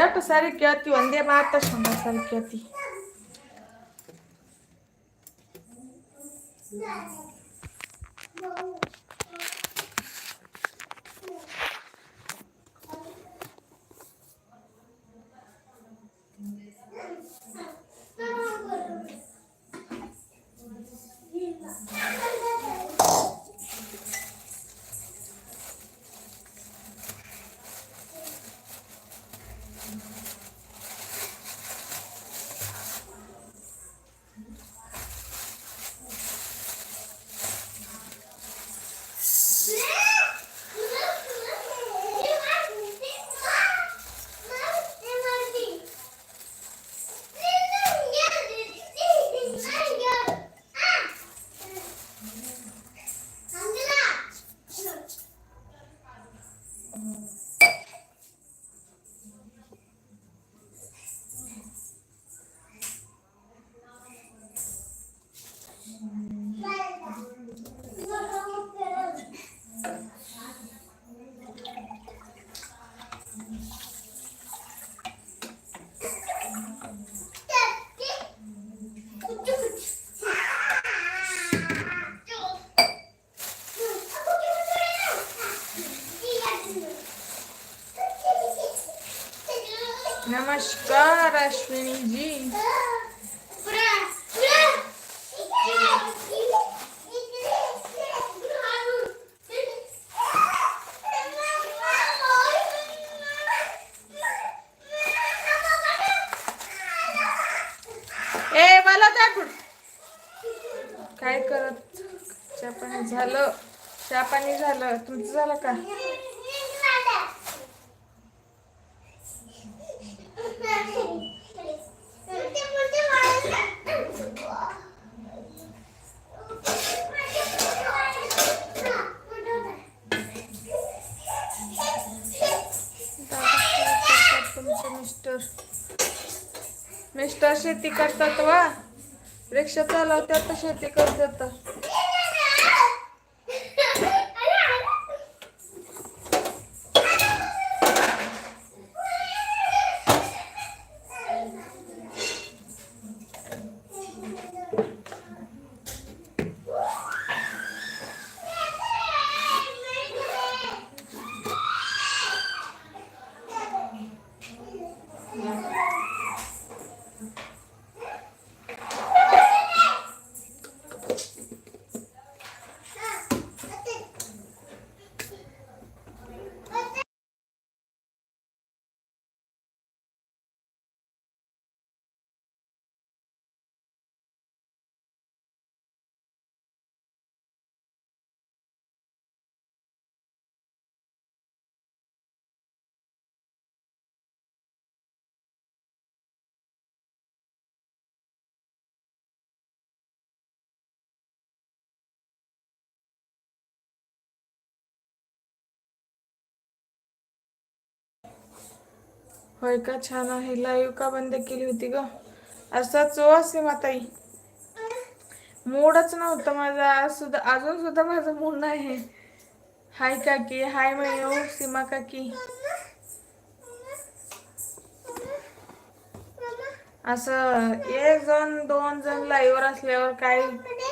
ಎಷ್ಟು ಸಾರಿ ಕೇಳ್ತಿ ಒಂದೇ ಮಾತಷ್ಟು ಒಂದೊಂದು ಸಾರಿ नमस्कार अश्विनी जी ए मला त्या काय करत? चहा पाणी झालं. चहा पाणी झालं. तुमचं झालं का? शेती करतात वा. रिक्षा चालवतात तर शेती करतात. होय का? छान आहे. लाईव्ह का बंद केली होती ग? असाच असे माताई मूडच नव्हता माझा. आज सुद्धा अजून सुद्धा माझा मूड नाही हाय काकी. हाय मयो. सीमा काकी. असं एक जण दोन जण लाईव्हवर असल्यावर काय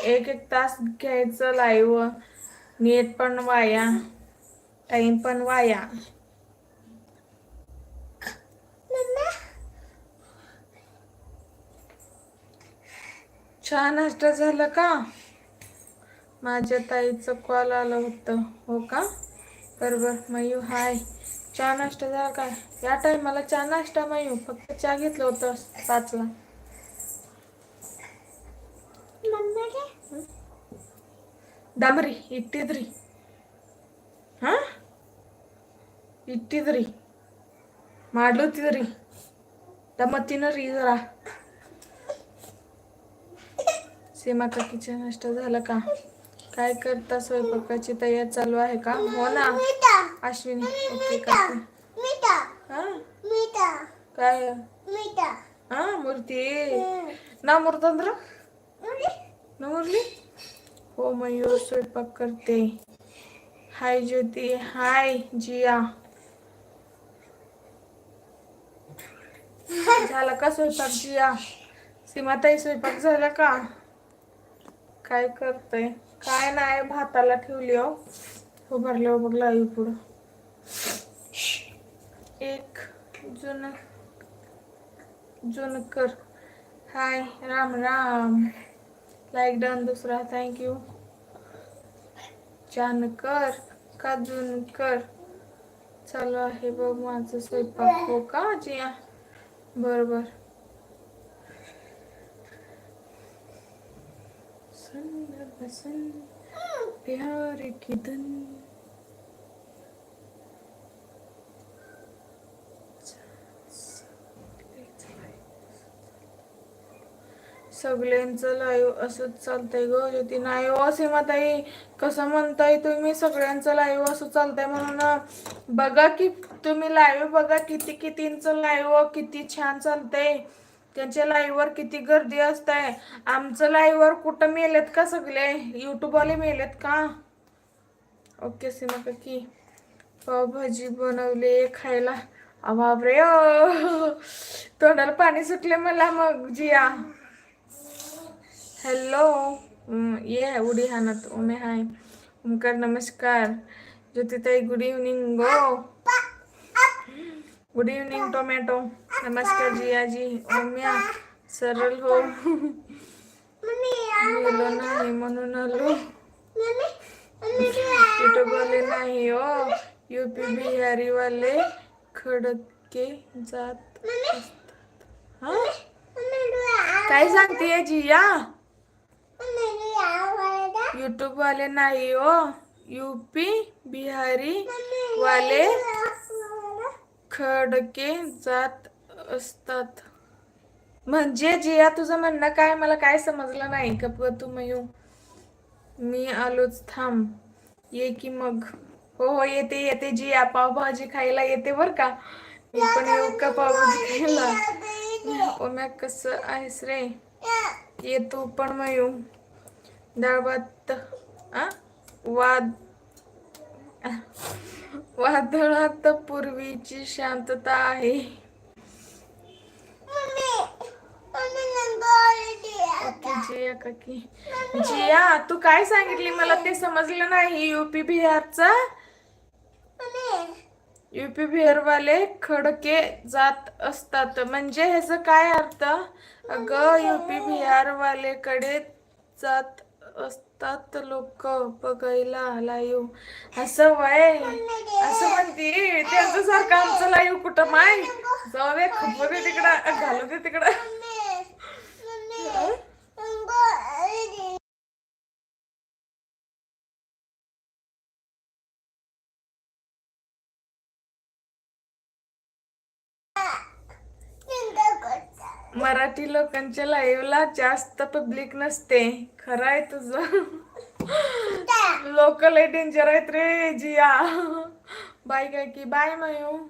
एक एक तास घ्यायचं लाईव्ह नेट पण वाया. टाइम पण वाया. छान नाश्ता झालं का? माझ्या ताईचं कॉल आलं होतं. हो का? बरोबर मयू हाय. चहा नाश्ता झाला का? या टायमाला चहा नाश्ता मयू. फक्त चहा घेतलं होतं पाचला. डांबरी इट्टीद्री हा? ಇಟ್ಟಿದ್ರಿ ಮಾಡ್ಲತ್ತಿದ್ರಿ ತಮ್ಮತ್ತಿನ ರೀ जरा. सीमा काकीच्या नाश्ता झाला का? काय करता स्वयंपाकाची तयारी चालू आहे का? हो ना. अश्विनी ओके काकू हा? काय? हा मूर्ती. ना मूर्तंद्र? ना मुरली? हो मयूर स्वयंपाक करते. हाय ज्योती. हाय जिया. झाला का स्वयंपाक जिया? सीमाताई स्वयंपाक झाला का? काय करतय? काय नाही भाताला ठेवली हो. हो भरले हो बघ लाईव्ह पुढं. एक जुन Junkar hi Ram Ram. Like done दुसरा थँक्यू जानकर का जुनकर चालू आहे बघ माझं स्वयंपाक. हो का जिया? बरोबर संग बसन प्यार की धन। सगळ्यांचं लाईव्ह असंच चालतंय ग ज्योती. नाही असे सीमाताई. कसं म्हणताय तुम्ही? सगळ्यांचं लाईव्ह असं चालतंय म्हणून बघा की तुम्ही लाईव्ह बघा किती कितींचं लाईव्ह किती छान चालतंय. त्यांच्या लाईव्हवर किती गर्दी असताय. आमचं लाईव्हवर कुठं मेलेत का सगळे? युट्यूबवाले मेलेत का? ओके सीमा काकी. पावभाजी बनवले खायला. बापरे अ. तोंडाला पाणी सुटले मला मग जिया. हॅलो ये उडी हानत उमे हाय. ओमकार नमस्कार. ज्योतिताई गुड इव्हनिंग गो. गुड इव्हनिंग टोमॅटो नमस्कार जियाजी ओम्या सरळ हो गेलो नाही म्हणून आलो युट्यूबवाले नाही हो युपी बिहारी वाले खडके जात असतात हा काय सांगते जिया युट्यूब वाले नाही हो यूपी बिहारी वाले खडके जात असतात. म्हणजे जिया तुझं म्हणणं काय? मला काय समजलं नाही. कप तू मयू. मी आलोच. थांब. ये की मग. हो हो येते येते जिया. पावभाजी खायला येते बर का? मी पण येऊ का पावभाजी खायला? हो, ओम्या कसं आहेस रे? ये तू पण मयू. डाळ भात आ? वाद. वादळात पूर्वीची शांतता आहे. जिया काकी. जिया तू काय सांगितली? मला ते समजलं नाही. युपी बिहारचा? युपी बिहारवाले खडके जात असतात. म्हणजे ह्याचं काय अर्थ? अगं युपी कडे जात असतात लोक बघायला लाईव्ह असं वय. असं म्हणती. त्यांचं सारखं आमचं लाईव्ह कुठं माय? जाऊ दे खपू दे तिकडं घालू दे तिकडं. मराठी लोकांच्या लाईव्हला जास्त पब्लिक नसते. खरं आहे तुझं. लोक आहे डेंजर आहेत रे जिया. बाय काय की बाय मयू.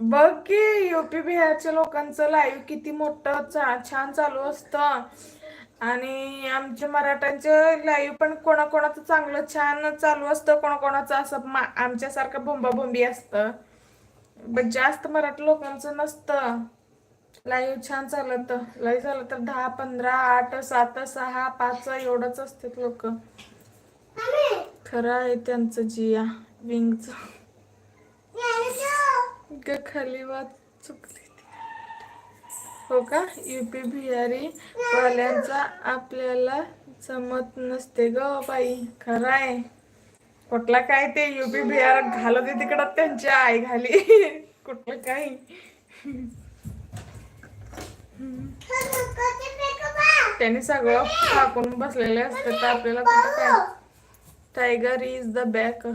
बघ की युपी बिहारच्या लोकांचं लाईव्ह किती मोठं चा- छान चालू असतं. आणि आमच्या मराठ्यांचं लाईव्ह पण कोणाकोणाचं चांगलं छान चालू असतं कोणाकोणाचं असं मा- आमच्यासारखं बोंबाबोंबी असतं. जास्त मराठी लोकांचं नसतं. लाईव्ह छान चालत लई झालं तर दहा पंधरा आठ सात सहा पाच एवढंच असतात लोक. खरं आहे त्यांचं जिया विंगच. ग खाली वाच चुकली हो का? युपी बिहारी वाल्यांचा आपल्याला जमत नसते ग बाई. खरं आहे. कुठला काय ते युपी बिहार घालत तिकडं त्यांची आई घाली. कुठलं काय त्यांनी सगळं टाकून बसलेले असते तर आपल्याला कुठं काय? टायगर इज द बॅक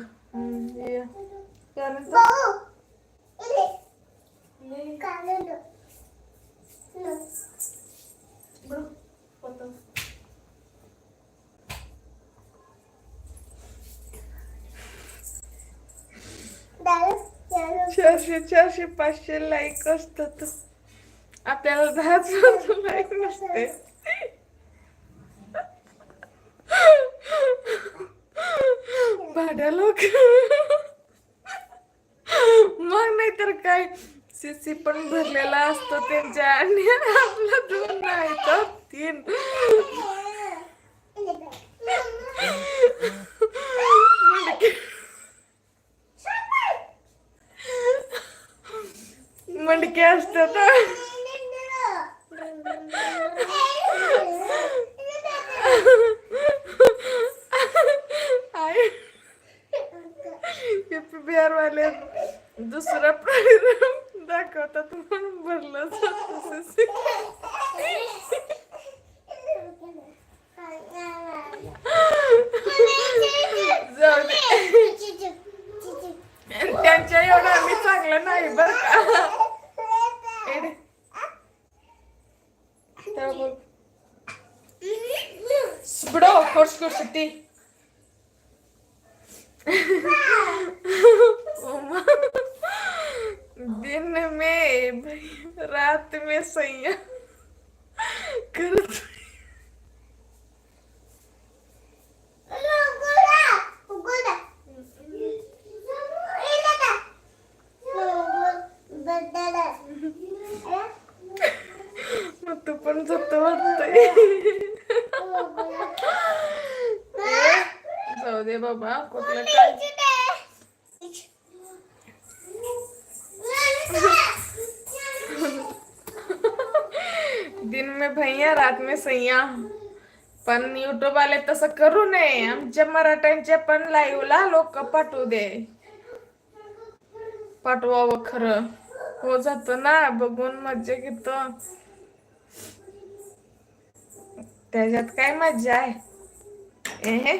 चारशे चारशे पाचशे लाईक असतात. आपल्याला दहाच लाईक नसते भाड्या लोक मग नाही तर काय सीसी पण भरलेला असतो त्यांच्या आणि आपला दोन नाही तर तीन मंडके असतात आहे युपी बिहार वाले दुसरा परिणाम दाखवतात म्हणून भरलं जातं CC. जाऊ दे त्यांच्या एवढं आम्ही चांगलं नाही बर का एडे. तेव्हा बोल बडो खोर्स कुर्सी दिन में भाई रात में सैया करत मग तू पण झोपतो वाटतंय जाऊ दे बाबा कुठलं काय दिन में नाही सय्या पण युट्यूब आले तसं करू नये. आमच्या मराठ्यांच्या पण लाईव्हला लोक पाठवू दे. पाठवावं खरं. हो जात ना बघून मज्जा घेतो. त्याच्यात काय मज्जा आहे? एहे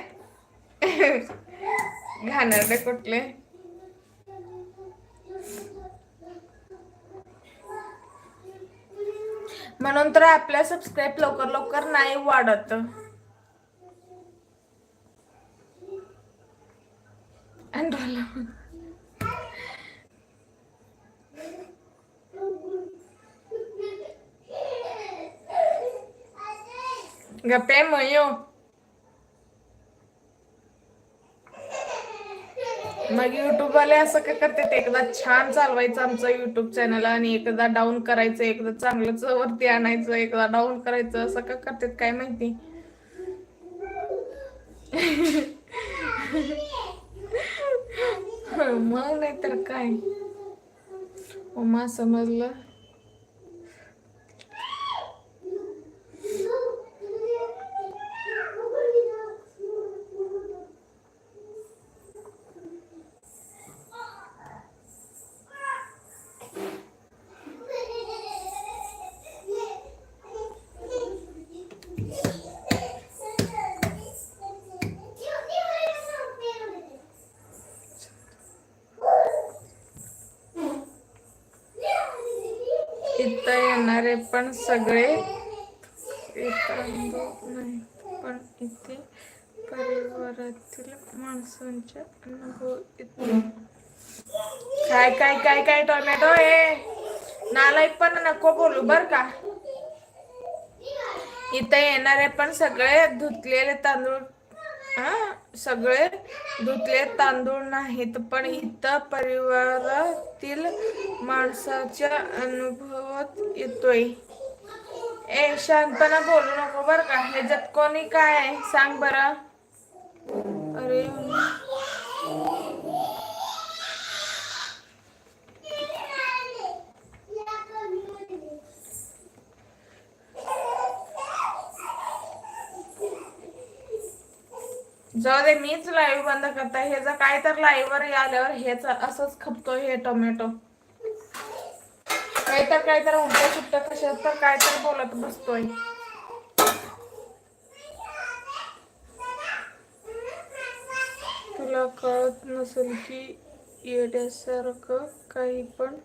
घाणेरडे कुठले? म्हणून तर आपल्या सबस्क्राईब लवकर लवकर नाही वाढत. गप्पे मयो. मग युट्यूब वाले असं काय करतात? एकदा छान चालवायचं आमचं युट्यूब चॅनल आणि एकदा डाऊन करायचं एकदा चांगलंच वरती आणायचं एकदा डाऊन करायचं असं का करतात? काय माहिती? मग नाही तर काय? उमा समजलं इथं येणारे पण सगळे एकांदो नाही पण इथे परिवारातील माणसांचे अनुभव येतो. काय काय काय काय टोमॅटो हे नालायक पण नको बोलू बर का. इथं येणारे पण सगळे धुतलेले तांदूळ हा सगळे धुतले तांदूळ नाहीत पण इथं परिवारातील माणसाच्या अनुभवात येतोय. ए शांतपणा बोलू नको बर का? ह्याच्यात कोणी काय आहे? सांग बरं. अरे जाऊ दे मीच लाईव्ह बंद करता जर काय तर लाईव्ह वर आल्यावर हेच असंच खपतोय हे टोमॅटो. काय तर काय तर उलट सुट्ट कशा तर काय तर बोलत बसतोय. तुला कळत नसेल की येड्यासारखं काही पण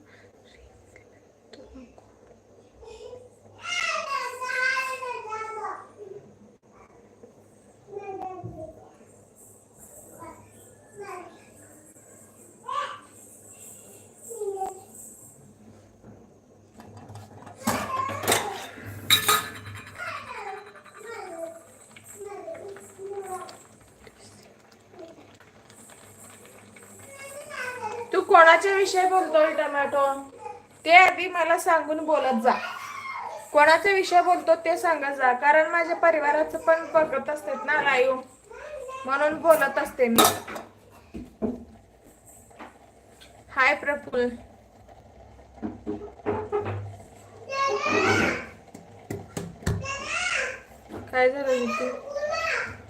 कोणाच्या विषयी बोलतोय टोमॅटो? ते आधी मला सांगून बोलत जा. कोणाचा विषय बोलतो ते सांगत जा. कारण माझ्या परिवाराचं पण बघत असतात ना लाईव्ह म्हणून बोलत असते मी. हाय प्रफुल काय झालं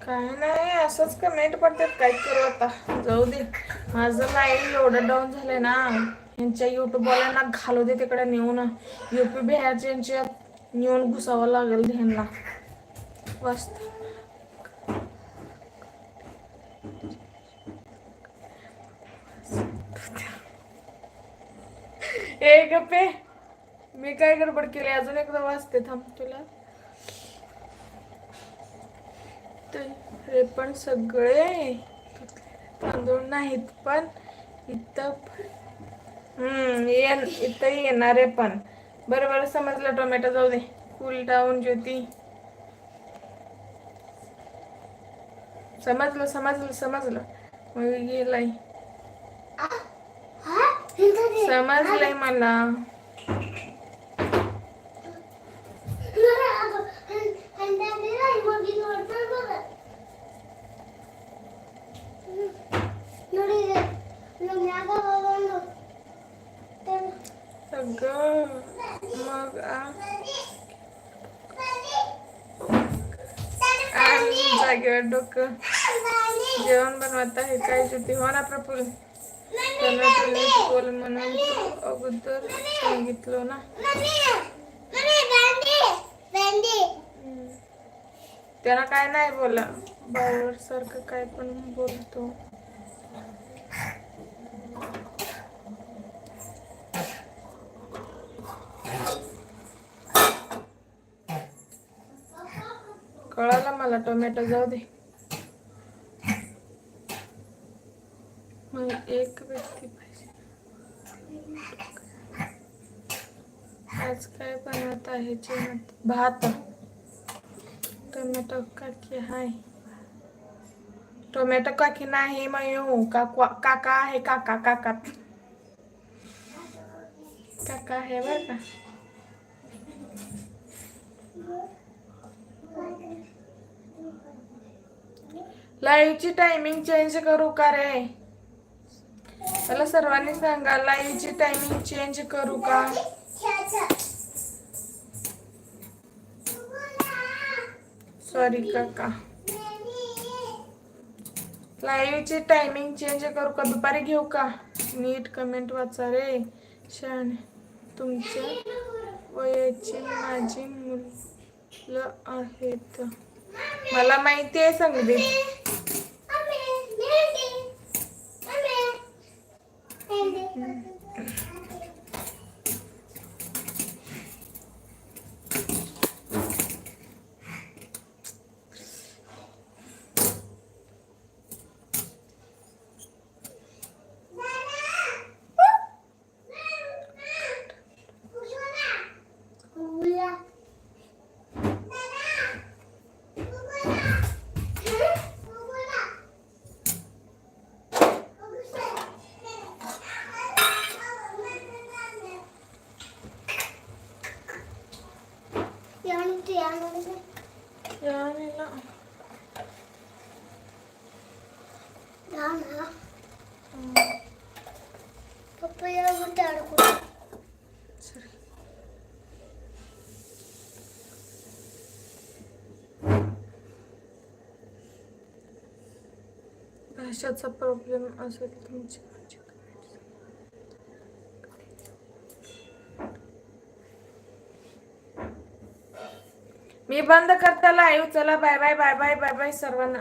काय नाही असंच कमेंट पडतात. काय करू आता? जाऊ दे. माझं लाईव्ह एवढं डाऊन झालंय ना. यांच्या युट्यूबवाल्यांना घालू दे तिकडे नेऊन. युपी बिहारच्या यांच्या नेऊन घुसावं लागेल ध्यानला मस्त. ए गप्पे मी काय गडबड केली? अजून एकदा वाचते थांब तुला. ते पण सगळे. तांदूळ नाहीत पण इथं हम्म ये इथं येणारे पण. बरं बरं समजलं टोमॅटो जाऊ दे. कूल डाऊन ज्योती. समजलं समजलं समजलं. मग गेलाय समजलंय मला सगळं मग आ- आम्ही जागेवर डोकं. जेवण बनवत आहे काय ज्योती? हो ना प्रफुल त्यांना बोल म्हणून अगोदर सांगितलं ना. त्यांना त्याला काय नाही बोला. बावर सारखं काय पण बोलतो. कळालं मला टोमॅटो? जाऊ दे मग एक व्यक्ती पाहिजे आज काय बनवत भात टोमॅटो काकी हाय? टोमॅटो काकी नाही मयू? काका काका आहे काका काका. काका आहे बर का? लाईव्हची टायमिंग चेंज करू का रे? मला सर्वांनी सांगा लाईव्हची टायमिंग चेंज करू का? सॉरी काका. लाईव्हचे टायमिंग चेंज करू का? दुपारी घेऊ का? नीट कमेंट वाचा रे. छान तुमच्या वयाची माझी मुलं आहेत. मला माहिती आहे सांगली भाषाचा प्रॉब्लेम असेल तुमची मी बंद करता लाईव्ह चला bye bye bye bye bye bye सर्वांना.